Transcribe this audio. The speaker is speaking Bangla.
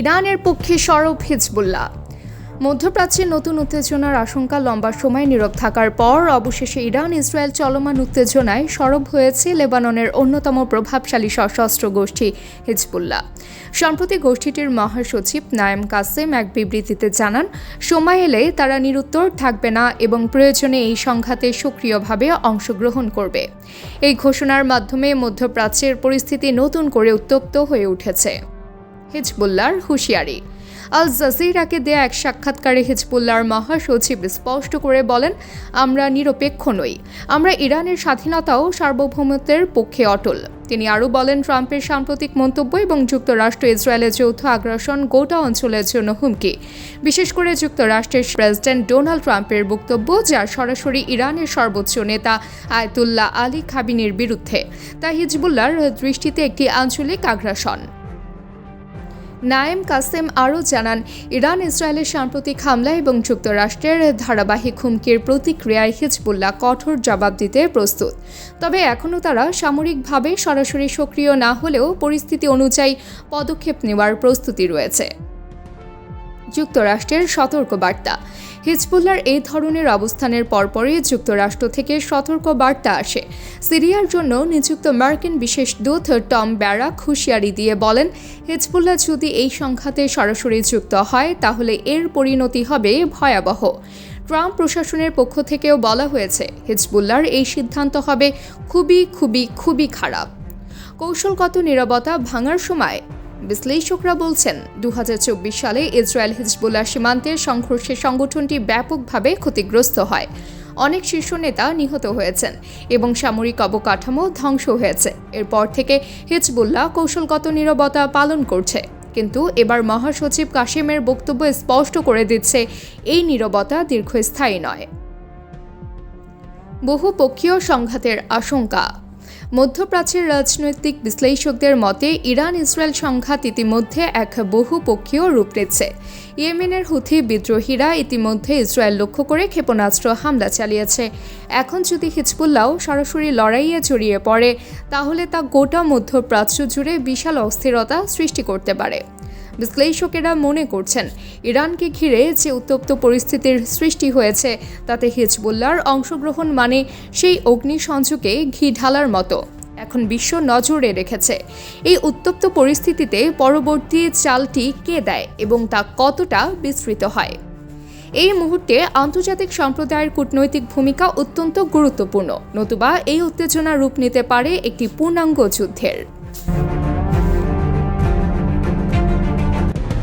ইরানের পক্ষে সরব হিজবুল্লাহ। মধ্যপ্রাচ্যে নতুন উত্তেজনার আশঙ্কা লম্বা সময় নীরব থাকার পর অবশেষে ইরান ইসরায়েল চলমান উত্তেজনায় সরব হয়েছে লেবাননের অন্যতম প্রভাবশালী সশস্ত্র গোষ্ঠী হিজবুল্লাহ। সম্প্রতি গোষ্ঠীটির মহাসচিব নায়েম কাসেম এক বিবৃতিতে জানান, সময় এলে তারা নিরুত্তর থাকবে না এবং প্রয়োজনে এই সংঘাতে সক্রিয়ভাবে অংশগ্রহণ করবে। এই ঘোষণার মাধ্যমে মধ্যপ্রাচ্যের পরিস্থিতি নতুন করে উত্তপ্ত হয়ে উঠেছে। হিজবুল্লাহর হুঁশিয়ারি। আল জাজিরাকে দেয়া এক সাক্ষাৎকারে হিজবুল্লাহর মহাসচিব স্পষ্ট করে বলেন, আমরা নিরপেক্ষ নই। আমরা ইরানের স্বাধীনতা ও সার্বভৌমত্বের পক্ষে অটল। তিনি আরও বলেন, ট্রাম্পের সাম্প্রতিক মন্তব্য এবং যুক্তরাষ্ট্র ইসরায়েলের যৌথ আগ্রাসন গোটা অঞ্চলের জন্য হুমকি। বিশেষ করে যুক্তরাষ্ট্রের প্রেসিডেন্ট ডোনাল্ড ট্রাম্পের বক্তব্য, যা সরাসরি ইরানের সর্বোচ্চ নেতা আয়তুল্লাহ আলী খাবিনের বিরুদ্ধে। তা হিজবুল্লাহর দৃষ্টিতে একটি আঞ্চলিক আগ্রাসন। নায়েম কাসেম আরও জানান, ইরান, ইসরায়েলের সাম্প্রতিক হামলা এবং যুক্তরাষ্ট্রের ধারাবাহিক হুমকির প্রতিক্রিয়ায় হিজবুল্লাহ কঠোর জবাব দিতে প্রস্তুত। তবে এখনও তারা সামরিকভাবে সরাসরি সক্রিয় না হলেও পরিস্থিতি অনুযায়ী পদক্ষেপ নেওয়ার প্রস্তুতি রয়েছে। যুক্তরাষ্ট্রের সতর্ক বার্তা হিজবুল্লার এই ধরনের অবস্থানের পরপরই যুক্তরাষ্ট্র থেকে সতর্ক বার্তা আসে। সিরিয়ার জন্য নিযুক্ত মার্কিন বিশেষ দূত টম ব্যারাক হুঁশিয়ারি দিয়ে বলেন, হিজবুল্লাহ যদি এই সংঘাতে সরাসরি যুক্ত হয়, তাহলে এর পরিণতি হবে ভয়াবহ। ট্রাম্প প্রশাসনের পক্ষ থেকেও বলা হয়েছে হিজবুল্লার এই সিদ্ধান্ত হবে খুবই খুবই খুবই খারাপ। কৌশলগত নিরাপত্তা ভাঙার সময় বিশ্লেষকরা বলছেন দু হাজার চব্বিশ সালে ইসরায়েল হিজবুল্লাহ সীমান্তের সংঘর্ষে সংগঠনটি ব্যাপকভাবে ক্ষতিগ্রস্ত হয়। অনেক শীর্ষ নেতা নিহত হয়েছেন এবং সামরিক অবকাঠামো ধ্বংস হয়েছে। এরপর থেকে হিজবুল্লাহ কৌশলগত নিরবতা পালন করছে। কিন্তু এবার মহাসচিব কাশিমের বক্তব্য স্পষ্ট করে দিচ্ছে, এই নিরবতা দীর্ঘস্থায়ী নয়। বহুপক্ষীয় সংঘাতের আশঙ্কা। মধ্যপ্রাচ্যের রাজনৈতিক বিশ্লেষকদের মতে ইরান ইসরায়েল সংঘাত ইতিমধ্যে এক বহুপক্ষীয় রূপ নিচ্ছে। ইয়েমেনের হুথি বিদ্রোহীরা ইতিমধ্যে ইসরায়েল লক্ষ্য করে ক্ষেপণাস্ত্র হামলা চালিয়েছে। এখন যদি হিজবুল্লাহ সরাসরি লড়াইয়ে জড়িয়ে পড়ে, তাহলে তা গোটা মধ্যপ্রাচ্য জুড়ে বিশাল অস্থিরতা সৃষ্টি করতে পারে। বিশ্লেষকেরা মনে করছেন, ইরানকে ঘিরে যে উত্তপ্ত পরিস্থিতির সৃষ্টি হয়েছে, তাতে হিজবুল্লার অংশগ্রহণ মানে সেই অগ্নিসংযোগে ঘি ঢালার মতো। এখন বিশ্ব নজরে রেখেছে, এই উত্তপ্ত পরিস্থিতিতে পরবর্তী চালটি কে দেয় এবং তা কতটা বিস্তৃত হয়? এই মুহূর্তে আন্তর্জাতিক সম্প্রদায়ের কূটনৈতিক ভূমিকা অত্যন্ত গুরুত্বপূর্ণ। নতুবা এই উত্তেজনা রূপ নিতে পারে একটি পূর্ণাঙ্গ যুদ্ধের।